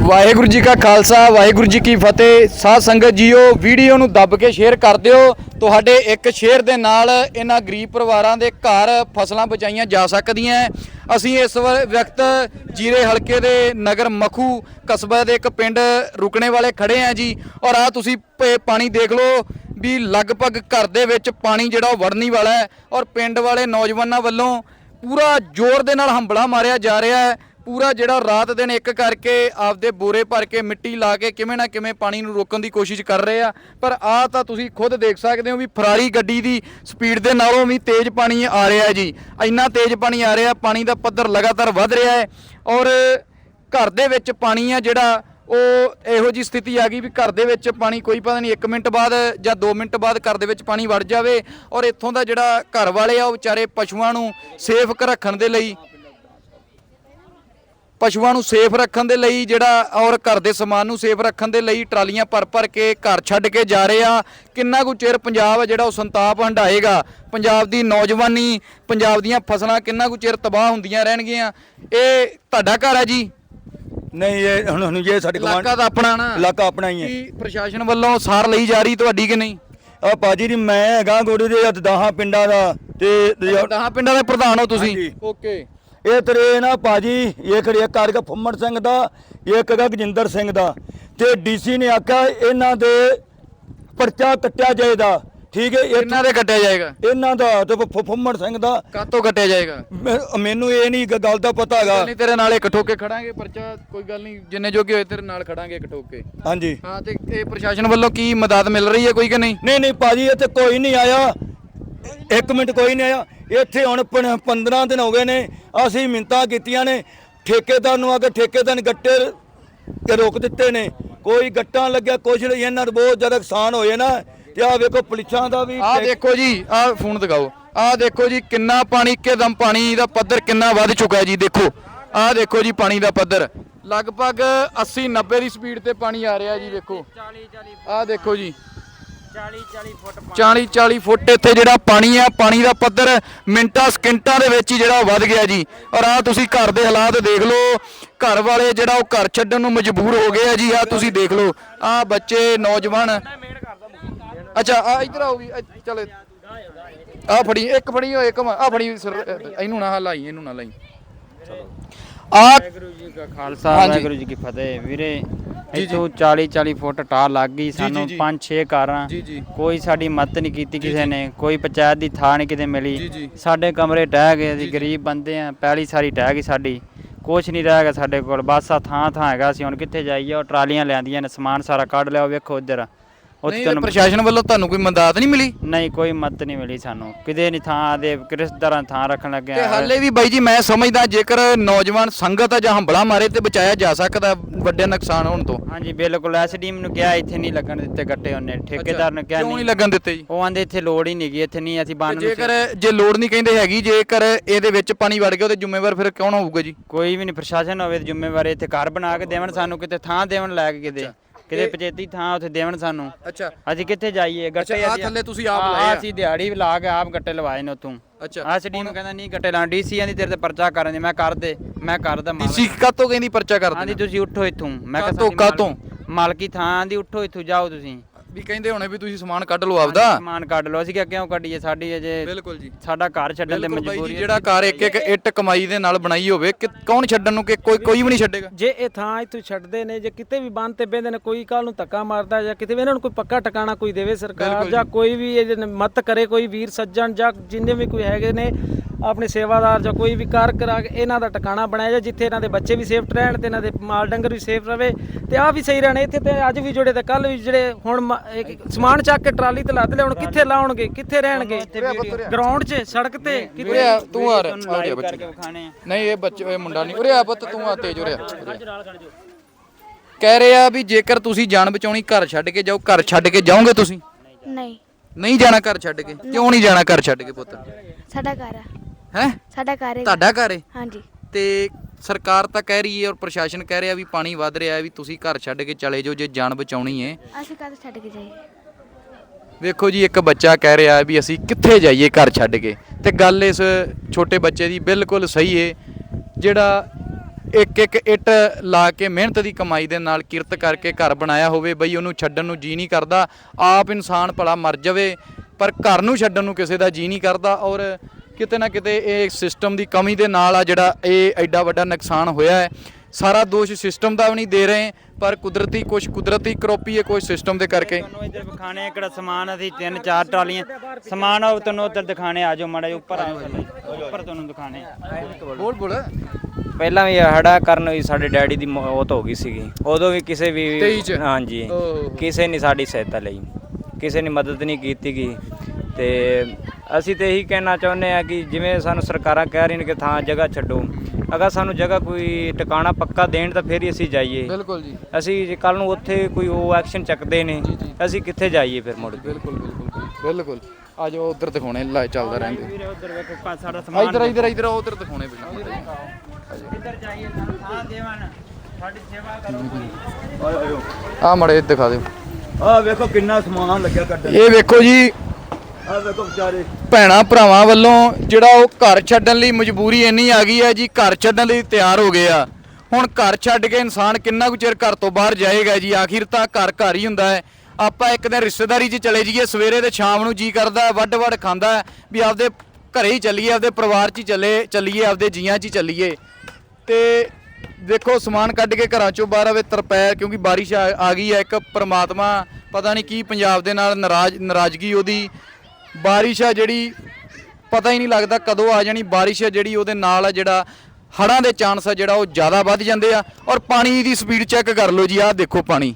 ਵਾਹਿਗੁਰੂ ਜੀ ਕਾ ਖਾਲਸਾ, ਵਾਹਿਗੁਰੂ ਜੀ ਕੀ ਫਤਿਹ। ਸਾਧ ਸੰਗਤ ਜੀਓ, ਵੀਡੀਓ ਨੂੰ ਦੱਬ ਕੇ ਸ਼ੇਅਰ ਕਰ ਦਿਓ। ਤੁਹਾਡੇ ਇੱਕ ਸ਼ੇਅਰ ਦੇ ਨਾਲ ਇਹਨਾਂ ਗਰੀਬ ਪਰਿਵਾਰਾਂ ਦੇ ਘਰ ਫਸਲਾਂ ਬਚਾਈਆਂ ਜਾ ਸਕਦੀਆਂ ਅਸੀਂ ਇਸ ਵ- ਵਕਤ ਜੀਰੇ ਹਲਕੇ ਦੇ ਨਗਰ ਮਖੂ ਕਸਬਾ ਦੇ ਇੱਕ ਪਿੰਡ ਰੁਕਣੇ ਵਾਲੇ ਖੜੇ ਆ ਜੀ। ਔਰ ਆ ਤੁਸੀਂ ਪ- ਪਾਣੀ ਦੇਖ ਲਓ ਵੀ ਲਗਭਗ ਘਰ ਦੇ ਵਿੱਚ ਪਾਣੀ ਜਿਹੜਾ ਉਹ ਵੜਨੀ ਵਾਲਾ ਹੈ। ਔਰ ਪਿੰਡ ਵਾਲੇ ਨੌਜਵਾਨਾਂ ਵੱਲੋਂ ਪੂਰਾ ਜ਼ੋਰ ਦੇ ਨਾਲ ਹੰਬਲਾ ਮਾਰਿਆ ਜਾ ਰਿਹਾ ਹੈ। ਪੂਰਾ ਜਿਹੜਾ ਰਾਤ ਦਿਨ ਇੱਕ ਕਰਕੇ ਆਪਦੇ ਬੋਰੇ ਭਰ ਕੇ ਮਿੱਟੀ ਲਾ ਕੇ ਕਿਵੇਂ ਨਾ ਕਿਵੇਂ ਪਾਣੀ ਨੂੰ ਰੋਕਣ ਦੀ ਕੋਸ਼ਿਸ਼ ਕਰ ਰਹੇ ਆ। ਪਰ ਆ ਤਾਂ ਤੁਸੀਂ ਖੁਦ ਦੇਖ ਸਕਦੇ ਹੋ ਵੀ ਫਰਾਰੀ ਗੱਡੀ ਦੀ ਸਪੀਡ ਦੇ ਨਾਲੋਂ ਵੀ ਤੇਜ਼ ਪਾਣੀ ਆ ਰਿਹਾ ਜੀ। ਇੰਨਾ ਤੇਜ਼ ਪਾਣੀ ਆ ਰਿਹਾ, ਪਾਣੀ ਦਾ ਪੱਧਰ ਲਗਾਤਾਰ ਵੱਧ ਰਿਹਾ ਹੈ ਔਰ ਘਰ ਦੇ ਵਿੱਚ ਪਾਣੀ ਆ ਜਿਹੜਾ, ਉਹ ਇਹੋ ਜੀ ਸਥਿਤੀ ਆ ਗਈ ਵੀ ਘਰ ਦੇ ਵਿੱਚ ਪਾਣੀ ਕੋਈ ਪਤਾ ਨਹੀਂ 1 ਮਿੰਟ ਬਾਅਦ ਜਾਂ 2 ਮਿੰਟ ਬਾਅਦ ਘਰ ਦੇ ਵਿੱਚ ਪਾਣੀ ਵੜ ਜਾਵੇ ਔਰ ਇੱਥੋਂ ਦਾ ਜਿਹੜਾ ਘਰ ਵਾਲੇ ਆ, ਉਹ ਵਿਚਾਰੇ ਪਸ਼ੂਆਂ ਨੂੰ ਸੇਫ ਰੱਖਣ ਦੇ ਲਈ ਪਸ਼ੂਆਂ ਨੂੰ ਸੇਫ ਰੱਖਣ ਦੇ ਲਈ ਜਿਹੜਾ ਔਰ ਘਰ ਦੇ ਸਮਾਨ ਨੂੰ ਸੇਫ ਰੱਖਣ ਦੇ ਲਈ ਟਰਾਲੀਆਂ ਭਰ ਭਰ ਕੇ ਘਰ ਛੱਡ ਕੇ ਜਾ ਰਹੇ ਆ। ਕਿੰਨਾ ਕੁ ਚਿਰ ਪੰਜਾਬ ਜਿਹੜਾ ਉਹ ਸੰਤਾਪ ਹੰਡਾਏਗਾ ਪੰਜਾਬ ਦੀ ਨੌਜਵਾਨੀ ਪੰਜਾਬ ਦੀਆਂ ਫਸਲਾਂ ਕਿੰਨਾ ਕੁ ਚਿਰ ਤਬਾਹ ਹੁੰਦੀਆਂ ਰਹਿਣਗੀਆਂ? ਇਹ ਤੁਹਾਡਾ ਘਰ ਹੈ ਜੀ? ਨਹੀਂ ਇਹ ਹੁਣ ਹੁਣ ਇਹ ਸਾਡੇ ਇਲਾਕਾ ਕਮਾਂਡ ਤਾਂ ਆਪਣਾ ਨਾ। ਇਲਾਕਾ ਆਪਣਾ ਹੀ ਹੈ। ਕੀ ਪ੍ਰਸ਼ਾਸਨ ਵੱਲੋਂ ਸਾਰ ਲਈ ਜਾ ਰਹੀ ਤੁਹਾਡੀ ਕਿ ਨਹੀਂ? ਆ ਬਾਜੀ ਦੀ ਮੈਂ ਹੈਗਾ ਗੋੜੀ ਦੇ 10 ਪਿੰਡਾਂ ਦਾ ਤੇ ਦਹਾਂ ਪਿੰਡਾਂ ਦੇ ਪ੍ਰਧਾਨ ਹੋ ਤੁਸੀਂ। ਓਕੇ। ਇਹ ਤੇਰੇ ਨਾ ਬਾਜੀ ਇਹ ਖੜੀ ਕਰਕੇ ਫੁੰਮਣ ਸਿੰਘ ਦਾ ਇੱਕ ਹੈਗਾ ਗਜਿੰਦਰ ਸਿੰਘ ਦਾ। ਤੇ ਡੀਸੀ ਨੇ ਆਖਿਆ ਇਹਨਾਂ ਦੇ ਪਰਚਾ ਕੱਟਿਆ ਜਾਏਗਾ। ਠੀਕ ਹੈ ਇਹ- ਕਿੰਨਾ ਦੇ ਕੱਟਿਆ ਜਾਏਗਾ? ਇਹਨਾਂ ਦਾ ਤੇ ਫੁੰਮਣ ਸਿੰਘ ਦਾ। ਕਾਤੋਂ ਕੱਟਿਆ ਜਾਏਗਾ? ਮੈਨੂੰ ਇਹ ਨਹੀਂ ਗੱਲ ਦਾ ਪਤਾ ਹੈਗਾ। ਨਹੀਂ ਤੇਰੇ ਨਾਲ ਇੱਕ ਠੋਕੇ ਖੜਾਂਗੇ ਪਰਚਾ ਕੋਈ ਗੱਲ ਨਹੀਂ ਜਿੰਨੇ ਜੋਗੇ ਹੋਏ ਤੇਰੇ ਨਾਲ ਖੜਾਂਗੇ ਇੱਕ ਠੋਕੇ। ਹਾਂਜੀ। ਹਾਂ ਤੇ ਇਹ ਪ੍ਰਸ਼ਾਸਨ ਵੱਲੋਂ ਕੀ ਮਦਦ ਮਿਲ ਰਹੀ ਹੈ ਕੋਈ ਕਿ ਨਹੀਂ? ਨਹੀਂ ਨਹੀਂ ਭਾਜੀ ਇੱਥੇ ਕੋਈ ਨਹੀਂ ਆਇਆ। ਇੱਕ ਮਿੰਟ ਕੋਈ ਨਹੀਂ ਆਇਆ। ਇੱਥੇ ਹੁਣ ਪੰ- 15 ਦਿਨ ਹੋ ਗਏ ਨੇ ਅਸੀਂ ਮਿੰਤਾ ਕੀਤੀਆਂ ਨੇ। ਠੇਕੇਦਾਰ ਨੂੰ ਆ ਕੇ ਠੇਕੇਦਾਰ ਨੇ ਗੱਟੇ ਤੇ ਰੋਕ ਦਿੱਤੇ ਨੇ। ਕੋਈ ਗੱਟਾਂ ਲੱਗਿਆ ਕੁਛ ਨਹੀਂ ਇਹਨਾਂ ਨੂੰ ਬਹੁਤ ਜ਼ਿਆਦਾ ਨੁਕਸਾਨ ਹੋਏ ਨਾ। ਤੇ ਆ ਵੇਖੋ ਪੁਲਿਸਾਂ ਦਾ ਵੀ ਆਹ ਦੇਖੋ ਜੀ ਆਹ ਫੋਨ ਦਿਖਾਓ। ਆਹ ਦੇਖੋ ਜੀ ਕਿੰਨਾ ਪਾਣੀ ਇੱਕਦਮ ਪਾਣੀ ਦਾ ਪੱਧਰ ਕਿੰਨਾ ਵੱਧ ਚੁੱਕਾ ਜੀ ਦੇਖੋ। ਆਹ ਦੇਖੋ ਜੀ ਪਾਣੀ ਦਾ ਪੱਧਰ। ਲਗਭਗ 80 90 ਦੀ ਸਪੀਡ ਤੇ ਪਾਣੀ ਆ ਰਿਹਾ ਜੀ ਵੇਖੋ। 40 40 ਆਹ ਦੇਖੋ ਜੀ। 40 40 ਫੁੱਟ 40 40 ਫੁੱਟ ਇੱਥੇ ਜਿਹੜਾ ਪਾਣੀ ਆ, ਪਾਣੀ ਦਾ ਪੱਧਰ ਮਿੰਟਾਂ, ਸਕਿੰਟਾਂ ਦੇ ਵਿੱਚ ਹੀ ਜਿਹੜਾ ਵੱਧ ਗਿਆ ਜੀ। ਔਰ ਆ ਤੁਸੀਂ ਘਰ ਦੇ ਹਾਲਾਤ ਦੇਖ ਲਓ। ਘਰ ਵਾਲੇ ਜਿਹੜਾ ਉਹ ਘਰ ਛੱਡਣ ਨੂੰ ਮਜਬੂਰ ਹੋ ਗਏ ਆ ਜੀ ਆ ਤੁਸੀਂ ਦੇਖ ਲਓ। ਆ ਬੱਚੇ, ਨੌਜਵਾਨ। ਅੱਛਾ ਆ ਇੱਧਰ ਆਓ ਵੀ ਇੱਧ- ਚੱਲ ਆ ਫੜੀ, ਇੱਕ ਫੜੀ ਹੋਏ ਇੱਕ ਆ ਫੜੀ ਇਹਨੂੰ ਨਾ ਲਾਈ, ਇਹਨੂੰ ਨਾ ਲਾਈ। ਆ ਵਾਹਿਗੁਰੂ ਜੀ ਕਾ ਖਾਲਸਾ ਹਾਂਜੀ। ਵਾਹਿਗੁਰੂ ਜੀ ਕੀ ਫਤਿਹ। ਵੀਰੇ ਇੱਥੋਂ 40 40 ਫੁੱਟ ਟਾਰ ਲੱਗ ਗਈ ਸਾਨੂੰ ਜੀ। 5 6 ਕਾਰਾਂ। ਜੀ ਜੀ। ਕੋਈ ਸਾਡੀ ਮਦਦ ਨਹੀਂ ਕੀਤੀ ਕਿਸੇ ਨੇ ਕੋਈ ਪੰਚਾਇਤ ਦੀ ਥਾਂ ਨਹੀਂ ਕਿਤੇ ਜੀ, ਮਿਲੀ। ਜੀ। ਸਾਡੇ ਕਮਰੇ ਟਹਿ ਗਏ ਅਸੀਂ ਗਰੀਬ ਬੰਦੇ ਆ ਪਹਿਲੀ ਸਾਰੀ ਟਹਿ ਗਈ ਸਾਡੀ। ਕੁਛ ਨਹੀਂ ਰਹਿ ਗਿਆ ਸਾਡੇ ਕੋਲ ਬਸ ਆ ਥਾਂ ਥਾਂ ਹੈਗਾ ਅਸੀਂ ਹੁਣ ਕਿੱਥੇ ਜਾਈਏ ਉਹ ਟਰਾਲੀਆਂ ਲਿਆਂਦੀਆਂ ਨੇ ਸਮਾਨ ਸਾਰਾ ਕੱਢ ਲਿਆ ਉਹ ਵੇਖੋ ਉੱਧਰ ਉੱਥੇ ਨਹੀਂ ਤੁਹਾਨੂੰ ਪ੍ਰਸ਼ਾਸਨ ਵੱਲੋਂ ਤੁਹਾਨੂੰ ਕੋਈ ਮਦਦ ਨਹੀਂ ਮਿਲੀ? ਨਹੀਂ ਕੋਈ ਮਦਦ ਨਹੀਂ ਮਿਲੀ ਸਾਨੂੰ। ਕਿਤੇ ਨਹੀਂ ਥਾਂ ਦੇ ਕਿਰਿਸ਼ਤਦਾਰਾਂ ਥਾਂ ਰੱਖਣ ਲੱਗੇ ਤੇ। ਹਾਲੇ ਵੀ ਬਾਈ ਜੀ ਮੈਂ ਸਮਝਦਾ ਜੇਕਰ ਨੌਜਵਾਨ ਸੰਗਤ ਆ ਜਾਂ ਹੰਬਲਾ ਮਾਰੇ ਤੇ ਬਚਾਇਆ ਜਾ ਸਕਦਾ ਵੱਡੇ ਨੁਕਸਾਨ ਹੋਣ ਤੋਂ। ਹਾਂਜੀ ਬਿਲਕੁਲ। ਐਸਡੀਐਮ ਨੂੰ ਕਿਹਾ ਇੱਥੇ ਨਹੀਂ ਲੱਗਣ ਦਿੱਤੇ ਗੱਟੇ ਉਹਨੇ। ਠੇਕੇਦਾਰ ਨੇ ਕਿਹਾ ਕਿਉਂ ਨਹੀਂ। ਨਹੀਂ ਲੱਗਣ ਦਿੱਤੇ ਜੀ? ਉਹ ਆਂਦੇ ਇੱਥੇ ਲੋੜ ਹੀ ਨਹੀਂ ਗਈ ਇੱਥੇ ਨਹੀਂ ਅਸੀਂ ਤੇ ਬੰਨ ਨੂੰ ਜੇਕਰ ਜੇ ਲੋੜ ਨਹੀਂ ਕਹਿੰਦੇ ਹੈਗੀ ਜੇਕਰ ਇਹਦੇ ਵਿੱਚ ਪਾਣੀ ਵੜ ਗਿਆ ਉਹਦੇ ਜ਼ਿੰਮੇਵਾਰ ਫਿਰ ਕੌਣ ਹੋਊਗਾ ਜੀ? ਕੋਈ ਵੀ ਨਹੀਂ ਪ੍ਰਸ਼ਾਸਨ ਹੋਵੇ ਤੇ ਜ਼ਿੰਮੇਵਾਰ ਇੱਥੇ ਘਰ ਬਣਾ ਕੇ ਦੇਵਣ ਸਾਨੂੰ ਕਿਤੇ ਥਾਂ ਦੇਵਣ ਲੈ ਕੇ ਕਿਤੇ। ਕਿਤੇ ਪੰਚਾਇਤੀ ਥਾਂ ਉੱਥੇ ਦੇਵਣ ਸਾਨੂੰ। ਅੱਛਾ। ਅਸੀਂ ਕਿੱਥੇ ਜਾਈਏ? ਗੱਟੇ ਅਸੀਂ- ਥੱਲੇ ਤੁਸੀਂ ਆਪ ਲਾਏ ਆ। ਅਸੀਂ ਦਿਹਾੜੀ ਲਾ ਕੇ ਆਪ ਗੱਟੇ ਲਵਾਏ ਨੇ ਉਤੋਂ ਅੱਛਾ। ਐਸਡੀਐਮ ਨੂੰ ਕਹਿੰਦਾ ਨਹੀਂ ਗੱਟੇ ਲਾਂ ਡੀਸੀ ਆਂਦੀ ਤੇਰੇ ਤੇ ਪਰਚਾ ਕਰਨ ਦੀ ਮੈਂ ਕਰ ਦੇ ਮੈਂ ਕਰਦਾ ਮਾਲਕ। ਡੀਸੀ ਕਾਤੋਂ ਕਹਿੰਦੀ ਪਰਚਾ ਕਰ ਆਂਦੀ ਦੇਣਾ ਤੁਸੀਂ ਉੱਠੋ ਇੱਥੋਂ। ਮੈਂ ਕਿਹਾ ਕਾਹਤੋਂ- ਸਾਡੀ ਮਾਲਕ- ਥਾਂ ਆਂਦੀ ਉੱਠੋ ਇੱਥੋਂ ਜਾਓ ਤੁਸੀਂ। ਵੀ ਕਹਿੰਦੇ ਹੋਣੇ ਵੀ ਤੁਸੀਂ ਸਮਾਨ ਕੱਢ ਲਓ ਆਪਦਾ। ਸਮਾਨ ਕੱਢ ਲਓ। ਅਸੀਂ ਕਿਹਾ ਕਿਉਂ ਕੱਢੀਏ? ਸਾਡੀ ਅਜੇ ਬਿਲਕੁਲ ਜੀ। ਸਾਡਾ ਘਰ ਛੱਡਣ ਤੇ ਬਿਲਕੁਲ ਬਾਈ ਜੀ ਮਜਬੂਰੀ ਹੈ ਜਿਹੜਾ ਘਰ ਇੱਕ ਇੱਕ ਇੱਟ ਕਮਾਈ ਦੇ ਨਾਲ ਬਣਾਈ ਹੋਵੇ ਕਿ ਕੌਣ ਛੱਡਣ ਨੂੰ ਕਿ ਕੋਈ ਕੋਈ ਵੀ ਨਹੀਂ ਛੱਡੇਗਾ? ਜੇ ਇਹ ਥਾਂ ਇੱਥੋਂ ਛੱਡਦੇ ਨੇ ਜੇ ਕਿਤੇ ਵੀ ਬੰਨ ਤੇ ਬਹਿੰਦੇ ਨੇ ਕੋਈ ਕੱਲ ਨੂੰ ਧੱਕਾ ਮਾਰਦਾ ਜਾਂ ਕਿਤੇ ਵੀ ਇਹਨਾਂ ਨੂੰ ਕੋਈ ਪੱਕਾ ਟਿਕਾਣਾ ਕੋਈ ਦੇਵੇ ਸਰਕਾਰ ਜਾਂ ਕੋਈ ਵੀ ਇਹ ਮਤ ਕਰੇ ਕੋਈ ਵੀਰ ਸੱਜਣ ਜਾਂ ਜਿੰਨੇ ਵੀ ਕੋਈ ਹੈਗੇ ਨੇ ਆਪਣੇ ਸੇਵਾਦਾਰ ਜਾਂ ਕੋਈ ਵੀ ਕਾਰ ਕਰਾ ਕੇ ਇਹਨਾਂ ਦਾ ਟਿਕਾਣਾ ਬਣਾਇਆ ਜਾ ਜਿੱਥੇ ਇਹਨਾਂ ਦੇ ਬੱਚੇ ਵੀ ਸੇਫ ਰਹਿਣ ਤੇ ਇਹਨਾਂ ਦੇ ਮਾਲ ਡੰਗਰ ਵੀ ਸੇਫ ਰਵੇ ਤੇ ਆ ਵੀ ਸਹੀ ਰਹਿਣ। ਇੱਥੇ ਤੇ ਅੱਜ ਵੀ ਜੁੜੇ ਤੇ ਕੱਲ ਵੀ ਜਿਹੜੇ ਹੁਣ ਸਮਾਨ ਚੱਕ ਕੇ ਟਰਾਲੀ ਤੇ ਲੱਦ ਲਿਆਉਣ ਕਿੱਥੇ ਲਾਉਣਗੇ ਕਿੱਥੇ ਰਹਿਣਗੇ? ਗਰਾਊਂਡ 'ਚ ਸੜਕ ਤੇ ਆ ਤੂੰ ਆ ਰਿਹਾ। ਬੱਚੇ ਨਹੀਂ ਇਹ ਬੱਚੇ ਇਹ ਮੁੰਡਾ ਨਹੀਂ। ਉਰੇ ਆ ਪੁੱਤ ਤੂੰ ਆ ਤੇਜ ਉਰੇ ਆ। ਕਹਿ ਰਹੇ ਆ ਵੀ ਜੇਕਰ ਤੁਸੀਂ ਜਾਨ ਬਚਾਉਣੀ ਘਰ ਛੱਡ ਕੇ ਜਾਓ ਘਰ ਛੱਡ ਕੇ ਜਾਓਗੇ ਤੁਸੀਂ? ਨਹੀਂ। ਨਹੀਂ ਜਾਣਾ ਘਰ ਛੱਡ ਕੇ? ਕਿਉਂ ਨਹੀਂ ਜਾਣਾ ਘਰ ਛੱਡ ਕੇ ਪੁੱਤ? ਸਾਡਾ ਘਰ ਆ। ਹੈ? ਸਾਡਾ ਘਰ ਹੈ ਤੁਹਾਡਾ ਘਰ ਹੈ? ਹਾਂਜੀ। ਤੇ ਸਰਕਾਰ ਤਾਂ ਕਹਿ ਰਹੀ ਹੈ ਔਰ ਪ੍ਰਸ਼ਾਸਨ ਕਹਿ ਰਿਹਾ ਵੀ ਪਾਣੀ ਵੱਧ ਰਿਹਾ ਹੈ ਵੀ ਤੁਸੀਂ ਘਰ ਛੱਡ ਕੇ ਚਲੇ ਜਾਓ ਜੇ ਜਾਨ ਬਚਾਉਣੀ ਹੈ। ਅਸੀਂ ਕਦ ਛੱਡ ਕੇ ਜਾਈਏ? ਵੇਖੋ ਜੀ ਇੱਕ ਬੱਚਾ ਕਹਿ ਰਿਹਾ ਹੈ ਵੀ ਅਸੀਂ ਕਿੱਥੇ ਜਾਈਏ ਘਰ ਛੱਡ ਕੇ। ਤੇ ਗੱਲ ਇਸ ਛੋਟੇ ਬੱਚੇ ਦੀ ਬਿਲਕੁਲ ਸਹੀ ਹੈ। ਜਿਹੜਾ ਇੱਕ ਇੱਕ ਇੱਟ ਲਾ ਕੇ ਮਿਹਨਤ ਦੀ ਕਮਾਈ ਦੇ ਨਾਲ ਕਿਰਤ ਕਰਕੇ ਘਰ ਬਣਾਇਆ ਹੋਵੇ ਬਈ ਉਹਨੂੰ ਛੱਡਣ ਨੂੰ ਜੀ ਨਹੀਂ ਕਰਦਾ। ਆਪ ਇਨਸਾਨ ਭਲਾ ਮਰ ਜਾਵੇ ਪਰ ਘਰ ਨੂੰ ਛੱਡਣ ਨੂੰ ਕਿਸੇ ਦਾ ਜੀ ਨਹੀਂ ਕਰਦਾ ਔਰ ਕਿਤੇ ਨਾ ਕਿਤੇ ਇਹ ਸਿਸਟਮ ਦੀ ਕਮੀ ਦੇ ਨਾਲ ਆ ਜਿਹੜਾ ਇਹ ਐਡਾ ਵੱਡਾ ਨੁਕਸਾਨ ਹੋਇਆ ਹੈ। ਸਾਰਾ ਦੋਸ਼ ਸਿਸਟਮ ਦਾ ਵੀ ਨਹੀਂ ਦੇ ਰਹੇ ਪਰ ਕੁਦਰਤੀ ਕੁਝ ਕੁਦਰਤੀ ਕਰੋਪੀ ਹੈ ਕੋਈ ਸਿਸਟਮ ਦੇ ਕਰਕੇ। ਤੁਹਾਨੂੰ ਇੱਧਰ ਵਿਖਾਣੇ ਆ ਕਿਹੜਾ ਸਮਾਨ ਅਸੀਂ ਤਿੰਨ ਚਾਰ ਟਰਾਲੀਆਂ। ਸਮਾਨ ਉਹ ਤੁਹਾਨੂੰ ਉੱਧਰ ਦਿਖਾਣੇ ਆ ਜਾਓ ਮਾੜਾ ਜਿਹਾ ਉੱਪਰ ਆਓ ਥੱਲੇ। ਉੱਪਰ ਤੁਹਾਨੂੰ ਦਿਖਾਣੇ। ਬੋਲ ਬੋਲ। ਪਹਿਲਾਂ ਵੀ ਹੜਾ ਕਰਨ ਵੀ ਸਾਡੇ ਡੈਡੀ ਦੀ ਮੌਤ ਹੋ ਗਈ ਸੀਗੀ। ਉਦੋਂ ਵੀ ਕਿਸੇ ਵੀ 23 ਚ? ਹਾਂਜੀ। ਕਿਸੇ ਨੇ ਸਾਡੀ ਸਹਾਇਤਾ ਲਈ। ਕਿਸੇ ਨੇ ਮਦਦ ਨਹੀਂ ਕੀਤੀ ਗੀ। ਤੇ ਅਸੀਂ ਤੇ ਇਹੀ ਕਹਿਣਾ ਚਾਹੁੰਦੇ ਆ ਕਿ ਜਿਵੇਂ ਸਾਨੂੰ ਸਰਕਾਰਾਂ ਕਹਿ ਰਹੀਆਂ ਨੇ ਕਿ ਥਾਂ ਜਗ੍ਹਾ ਛੱਡੋ ਅਗਰ ਸਾਨੂੰ ਜਗ੍ਹਾ ਕੋਈ ਟਿਕਾਣਾ ਪੱਕਾ ਦੇਣ ਤਾਂ ਫਿਰ ਹੀ ਅਸੀਂ ਜਾਈਏ। ਬਿਲਕੁਲ ਜੀ। ਅਸੀਂ ਜੇ ਕੱਲ ਨੂੰ ਉੱਥੇ ਕੋਈ ਉਹ ਐਕਸ਼ਨ ਚੱਕਦੇ ਨੇ ਅਸੀਂ ਕਿੱਥੇ ਜਾਈਏ ਫਿਰ ਮੁੜ ਕੇ? ਬਿਲਕੁਲ ਬਿਲਕੁਲ ਬਿਲਕੁਲ। ਆ ਜਾਓ ਉਧਰ ਦਿਖਾਉਣੇ ਲਾ ਚੱਲਦਾ ਰਹਿੰਦੇ। ਵੀਰੇ ਉੱਧਰ ਵੇਖੋ ਪਾ- ਸਾਡਾ ਸਮਾਨ ਇਧਰ ਇਧਰ ਇਧਰ ਉਧਰ ਦਿਖਾਉਣੇ ਵੀ ਇੱਧਰ ਜਾਈਏ ਸਾਨੂੰ ਥਾਂ ਦੇਵਣ। ਸਾਡੀ ਸੇਵਾ ਕਰੋ। ਆ ਮੜੇ ਦਿਖਾ ਦਿਓ। ਆ ਵੇਖੋ ਕਿੰਨਾ ਸਮਾਨ ਲੱਗਿਆ ਕੱਢਣ। ਇਹ ਵੇਖੋ ਜੀ ਆ ਵੇਖੋ ਵਿਚਾਰੇ ਭੈਣਾ ਭਰਾਵਾਂ ਵੱਲੋਂ ਜਿਹੜਾ ਉਹ ਘਰ ਛੱਡਣ ਲਈ ਮਜਬੂਰੀ ਇੰਨੀ ਆ ਗਈ ਹੈ ਜੀ ਘਰ ਛੱਡਣ ਲਈ ਤਿਆਰ ਹੋ ਗਏ ਆ। ਹੁਣ ਘਰ ਛੱਡ ਕੇ ਇਨਸਾਨ ਕਿੰਨਾ ਕੁ ਚਿਰ ਘਰ ਤੋਂ ਬਾਹਰ ਜਾਏਗਾ ਜੀ? ਆਖਿਰ ਤਾਂ ਘਰ ਘਰ ਹੀ ਹੁੰਦਾ ਹੈ। ਆਪਾਂ ਇੱਕ ਦਿਨ ਰਿਸ਼ਤੇਦਾਰੀ 'ਚ ਚਲੇ ਜਾਈਏ ਸਵੇਰੇ ਤੇ ਸ਼ਾਮ ਨੂੰ ਜੀ ਕਰਦਾ ਹੈ, ਵੱਡ ਵੱਡ ਖਾਂਦਾ ਹੈ ਵੀ ਆਪਦੇ ਘਰੇ ਹੀ ਚੱਲੀਏ ਆਪਦੇ ਪਰਿਵਾਰ 'ਚ ਹੀ ਚੱਲੇ ਚੱਲੀਏ ਆਪਦੇ ਜੀਆਂ 'ਚ ਹੀ ਚੱਲੀਏ। ਤੇ ਦੇਖੋ ਸਮਾਨ ਕੱਢ ਕੇ ਘਰਾਂ ਚੋਂ ਬਾਹਰ ਆਵੇ ਤਰਪੈ ਕਿਉਂਕਿ ਬਾਰਿਸ਼ ਆ ਆ ਗਈ ਹੈ ਇੱਕ ਪ੍ਰਮਾਤਮਾ ਪਤਾ ਨਹੀਂ ਕੀ ਪੰਜਾਬ ਦੇ ਨਾਲ ਨਾਰਾਜ਼ ਨਾਰਾਜ਼ਗੀ ਉਹਦੀ ਬਾਰਿਸ਼ ਆ ਜਿਹੜੀ, ਪਤਾ ਹੀ ਨਹੀਂ ਲੱਗਦਾ ਕਦੋਂ ਆ ਜਾਣੀ। ਬਾਰਿਸ਼ ਆ ਜਿਹੜੀ, ਉਹਦੇ ਨਾਲ ਆ ਜਿਹੜਾ ਹੜਾਂ ਦੇ ਚਾਂਸ ਆ ਜਿਹੜਾ, ਉਹ ਜ਼ਿਆਦਾ ਵੱਧ ਜਾਂਦੇ ਆ। ਔਰ ਪਾਣੀ ਦੀ ਸਪੀਡ ਚੈੱਕ ਕਰ ਲਓ ਜੀ, ਆਹ ਦੇਖੋ ਪਾਣੀ।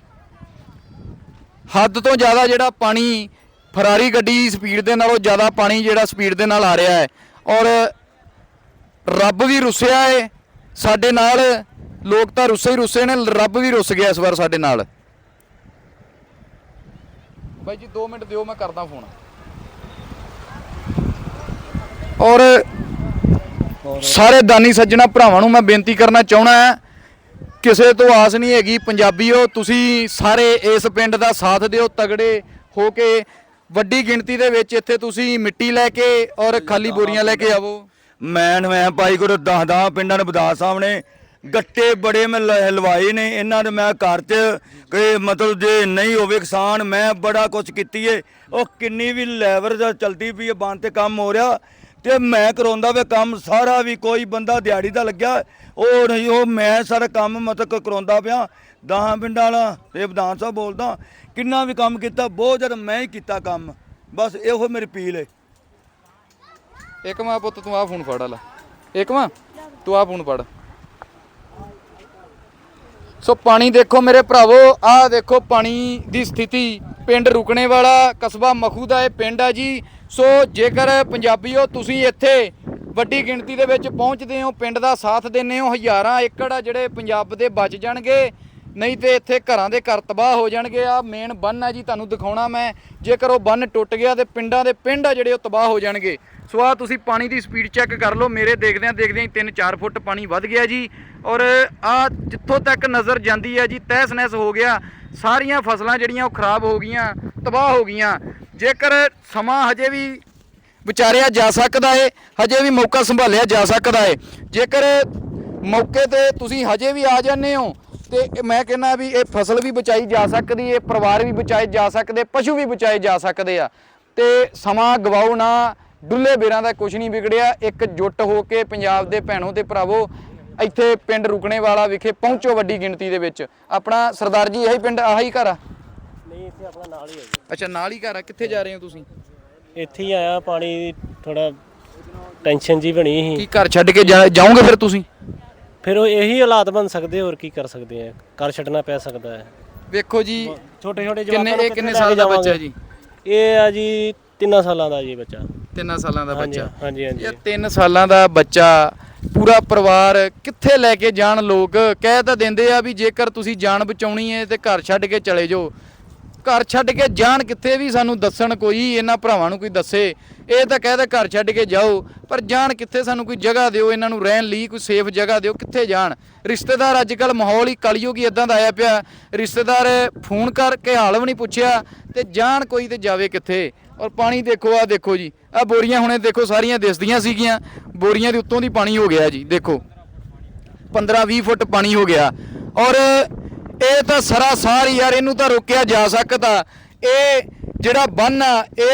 ਹੱਦ ਤੋਂ ਜ਼ਿਆਦਾ ਜਿਹੜਾ ਪਾਣੀ, ਫਰਾਰੀ ਗੱਡੀ ਦੀ ਸਪੀਡ ਦੇ ਨਾਲੋਂ ਜ਼ਿਆਦਾ ਪਾਣੀ ਜਿਹੜਾ ਸਪੀਡ ਦੇ ਨਾਲ ਆ ਰਿਹਾ ਹੈ। ਔਰ ਰੱਬ ਵੀ ਰੁੱਸਿਆ ਹੈ ਸਾਡੇ ਨਾਲ, ਲੋਕ ਤਾਂ ਰੁੱਸੇ ਹੀ ਰੁੱਸੇ ਨੇ, ਰੱਬ ਵੀ ਰੁੱਸ ਗਿਆ ਇਸ ਵਾਰ ਸਾਡੇ ਨਾਲ। ਬਾਈ ਜੀ 2 ਮਿੰਟ ਦਿਓ, ਮੈਂ ਕਰਦਾ ਫੋਨ। ਔਰ ਸਾਰੇ ਦਾਨੀ ਸੱਜਣਾ ਭਰਾਵਾਂ ਨੂੰ ਮੈਂ ਬੇਨਤੀ ਕਰਨਾ ਚਾਹਣਾ ਹੈ, ਕਿਸੇ ਤੋਂ ਆਸ ਨਹੀਂ ਹੈਗੀ ਪੰਜਾਬੀਓ, ਤੁਸੀਂ ਸਾਰੇ ਇਸ ਪਿੰਡ ਦਾ ਸਾਥ ਦਿਓ, ਤਗੜੇ ਹੋ ਕੇ ਵੱਡੀ ਗਿਣਤੀ ਦੇ ਵਿੱਚ ਇੱਥੇ ਤੁਸੀਂ ਮਿੱਟੀ ਲੈ ਕੇ ਔਰ ਖਾਲੀ ਬੋਰੀਆਂ ਲੈ ਕੇ ਆਵੋ। ਮੈਂ ਮੈਂ ਭਾਈ ਕੋਲ 10 10 ਪਿੰਡਾਂ ਨੇ ਬਦਾ ਸਾਹਮਣੇ, ਗੱਟੇ ਬੜੇ ਮੈਂ ਲ- ਲਵਾਏ ਨੇ, ਇਹਨਾਂ ਦੇ ਮੈਂ ਘਰ 'ਚ ਕਿ ਮਤਲਬ ਜੇ ਨਹੀਂ ਹੋਵੇ ਕਿਸਾਨ, ਮੈਂ ਬੜਾ ਕੁਝ ਕੀਤੀ ਏ। ਉਹ ਕਿੰਨੀ ਵੀ ਲੈਵਰ ਦਾ ਚਲਦੀ ਪਈ ਏ, ਬੰਦ ਤੇ ਕੰਮ ਹੋ ਰਿਹਾ। ਤੇ ਮੈਂ ਕਰਾਉਂਦਾ ਵੇ ਕੰਮ, ਸਾਰਾ ਵੀ ਕੋਈ ਬੰਦਾ ਦਿਹਾੜੀ ਦਾ ਲੱਗਿਆ। ਉਹ ਨਹੀਂ, ਉਹ ਮੈਂ ਸਾਰਾ ਕੰਮ ਮਤਲਬ ਕਰਾਉਂਦਾ ਪਿਆ। 10 ਪਿੰਡਾਂ ਵਾਲਾ, ਤੇ ਵਿਧਾਨ ਸਾਹਿਬ ਬੋਲਦਾ, ਕਿੰਨਾ ਵੀ ਕੰਮ ਕੀਤਾ, ਬਹੁਤ ਜ਼ਿਆਦਾ ਮੈਂ ਹੀ ਕੀਤਾ ਕੰਮ। ਬਸ ਇਹੋ ਮੇਰੀ ਪੀਲ ਏ। ਇੱਕ ਮਾਂ ਪੁੱਤ, ਤੂੰ ਆਹ ਫੋਨ ਫੜ ਲਾ ਇੱਕ ਮਾਂ ਤੂੰ ਆਹ ਫੋਨ ਫੜ। ਸੋ ਪਾਣੀ ਦੇਖੋ ਮੇਰੇ ਭਰਾਵੋ, ਆਹ ਦੇਖੋ ਪਾਣੀ ਦੀ ਸਥਿਤੀ। ਪਿੰਡ ਰੁਕਣੇ ਵਾਲਾ, ਕਸਬਾ ਮਖੂ ਦਾ ਇਹ ਪਿੰਡ ਆ ਜੀ। ਸੋ ਜੇਕਰ ਪੰਜਾਬੀਓ ਤੁਸੀਂ ਇੱਥੇ ਵੱਡੀ ਗਿਣਤੀ ਦੇ ਵਿੱਚ ਪਹੁੰਚਦੇ ਹੋ, ਪਿੰਡ ਦਾ ਸਾਥ ਦਿੰਦੇ ਹੋ, ਹਜ਼ਾਰਾਂ ਏਕੜ ਆ ਜਿਹੜੇ ਪੰਜਾਬ ਦੇ ਬਚ ਜਾਣਗੇ, ਨਹੀਂ ਤੇ ਇੱਥੇ ਘਰਾਂ ਦੇ ਘਰ ਤਬਾਹ ਹੋ ਜਾਣਗੇ। ਆ ਮੇਨ ਬੰਨ ਆ ਜੀ, ਤੁਹਾਨੂੰ ਦਿਖਾਉਣਾ ਮੈਂ। ਜੇਕਰ ਉਹ ਬੰਨ ਟੁੱਟ ਗਿਆ ਤੇ ਪਿੰਡਾਂ ਦੇ ਪਿੰਡ ਆ ਜਿਹੜੇ ਉਹ ਤਬਾਹ ਹੋ ਜਾਣਗੇ। ਸੋ ਆ ਤੁਸੀਂ ਪਾਣੀ ਦੀ ਸਪੀਡ ਚੈੱਕ ਕਰ ਲਓ। ਮੇਰੇ ਦੇਖਦਿਆਂ ਦੇਖਦਿਆਂ ਹੀ 3-4 ਫੁੱਟ ਪਾਣੀ ਵੱਧ ਗਿਆ ਜੀ। ਔਰ ਆ ਜਿੱਥੋਂ ਤੱਕ ਨਜ਼ਰ ਜਾਂਦੀ ਹੈ ਜੀ ਤਹਿਸ ਨਹਿਸ ਹੋ ਗਿਆ। ਸਾਰੀਆਂ ਫਸਲਾਂ ਜਿਹੜੀਆਂ ਉਹ ਖਰਾਬ ਹੋ ਗਈਆਂ, ਤਬਾਹ ਹੋ ਗਈਆਂ। ਜੇਕਰ ਸਮਾਂ ਹਜੇ ਵੀ ਵਿਚਾਰਿਆ ਜਾ ਸਕਦਾ ਏ, ਹਜੇ ਵੀ ਮੌਕਾ ਸੰਭਾਲਿਆ ਜਾ ਸਕਦਾ ਏ। ਜੇਕਰ ਮੌਕੇ ਤੇ ਤੁਸੀਂ ਹਜੇ ਵੀ ਆ ਜਾਂਦੇ ਹੋ, ਤੇ ਮੈਂ ਕਹਿੰਦਾ ਵੀ ਇਹ ਫਸਲ ਵੀ ਬਚਾਈ ਜਾ ਸਕਦੀ ਏ, ਪਰਿਵਾਰ ਵੀ ਬਚਾਏ ਜਾ ਸਕਦੇ, ਪਸ਼ੂ ਵੀ ਬਚਾਏ ਜਾ ਸਕਦੇ ਆ। ਤੇ ਸਮਾਂ ਗਵਾਓ ਨਾ, ਡੁੱਲੇ ਬੇਰਾਂ ਦਾ ਕੁਝ ਨਹੀਂ ਵਿਗੜਿਆ, ਇੱਕ ਜੁੱਟ ਹੋ ਕੇ ਪੰਜਾਬ ਦੇ ਭੈਣੋ ਤੇ ਭਰਾਵੋ, ਇੱਥੇ ਪਿੰਡ ਰੁਕਣੇ ਵਾਲਾ ਵਿਖੇ ਪਹੁੰਚੋ ਵੱਡੀ ਗਿਣਤੀ ਦੇ ਵਿੱਚ। ਆਪਣਾ ਸਰਦਾਰ ਜੀ, ਇਹੀ ਪਿੰਡ, ਆਹੀ ਘਰ ਆ। ਨਹੀਂ ਇੱਥੇ ਆਪਣਾ ਨਾਲ ਹੀ ਹੈ ਜੀ। ਅੱਛਾ ਨਾਲ ਹੀ ਘਰ ਆ। ਕਿੱਥੇ ਜਾ ਰਹੇ ਹੋ ਤੁਸੀਂ? ਇੱਥੇ ਹੀ ਆਇਆ ਪਾਣੀ ਥੋੜਾ ਟੈਨਸ਼ਨ ਜੀ ਬਣੀ ਸੀ। ਕੀ ਘਰ ਛੱਡ ਕੇ ਜਾ- ਜਾਓਗੇ ਫਿਰ ਤੁਸੀਂ? ਫਿਰ ਉਹ ਇਹੀ ਹਾਲਾਤ ਬਣ ਸਕਦੇ ਹੋਰ ਕੀ ਕਰ ਸਕਦੇ ਆ। ਕਰ ਛੱਡਣਾ ਪੈ ਸਕਦਾ ਹੈ। ਵੇਖੋ ਜੀ ਛੋਟੇ ਛੋਟੇ ਕਿੰਨੇ ਇਹ ਕਿੰਨੇ ਸਾਲ ਦਾ ਬੱਚਾ? ਜੀ? ਇਹ ਆ ਜੀ 3 ਸਾਲਾਂ ਦਾ ਜੀ ਬੱਚਾ। ਤਿੰਨ ਸਾਲਾਂ ਦਾ ਹਾਂਜੀ ਬੱਚਾ। ਹਾਂਜੀ ਹਾਂਜੀ। ਇਹ 3 ਸਾਲਾਂ ਦਾ ਬੱਚਾ ਪੂਰਾ ਪਰਿਵਾਰ ਕਿੱਥੇ ਲੈ ਕੇ ਜਾਣ ਲੋਕ? ਕਹਿ ਤਾਂ ਦਿੰਦੇ ਆ ਵੀ ਜੇਕਰ ਤੁਸੀਂ ਜਾਨ ਬਚਾਉਣੀ ਹੈ ਤੇ ਘਰ ਛੱਡ ਕੇ ਚਲੇ ਜਾਓ। ਘਰ ਛੱਡ ਕੇ ਜਾਣ ਕਿੱਥੇ ਵੀ ਸਾਨੂੰ ਦੱਸਣ ਕੋਈ, ਇਹਨਾਂ ਭਰਾਵਾਂ ਨੂੰ ਕੋਈ ਦੱਸੇ, ਇਹ ਤਾਂ ਕਹਿੰਦੇ ਘਰ ਛੱਡ ਕੇ ਜਾਓ, ਪਰ ਜਾਣ ਕਿੱਥੇ ਸਾਨੂੰ ਕੋਈ ਜਗ੍ਹਾ ਦਿਓ, ਇਹਨਾਂ ਨੂੰ ਰਹਿਣ ਲਈ ਕੋਈ ਸੇਫ ਜਗ੍ਹਾ ਦਿਓ, ਕਿੱਥੇ ਜਾਣ? ਰਿਸ਼ਤੇਦਾਰ ਅੱਜ ਕੱਲ ਮਾਹੌਲ ਹੀ ਕਲਯੁਗੀ ਇਦਾਂ ਦਾ ਆਇਆ ਪਿਆ, ਰਿਸ਼ਤੇਦਾਰ ਫੋਨ ਕਰਕੇ ਹਾਲ ਵੀ ਨਹੀਂ ਪੁੱਛਿਆ, ਤੇ ਜਾਣ ਕੋਈ ਤੇ ਜਾਵੇ ਕਿੱਥੇ? ਔਰ ਪਾਣੀ ਦੇਖੋ ਆ ਦੇਖੋ ਜੀ ਆ ਬੋਰੀਆਂ ਹੁਣੇ ਦੇਖੋ, ਸਾਰੀਆਂ ਦਿਸਦੀਆਂ ਸੀਗੀਆਂ, ਬੋਰੀਆਂ ਦੇ ਉੱਤੋਂ ਦੀ ਪਾਣੀ ਹੋ ਗਿਆ ਜੀ, ਦੇਖੋ। 15-20 ਫੁੱਟ ਪਾਣੀ ਹੋ ਗਿਆ। ਔਰ ਇਹ ਤਾਂ ਸਰਾਸਾਰ ਯਾਰ ਇਹਨੂੰ ਤਾਂ ਰੋਕਿਆ ਜਾ ਸਕਦਾ। ਇਹ ਜਿਹੜਾ ਬੰਨ ਆ ਇਹ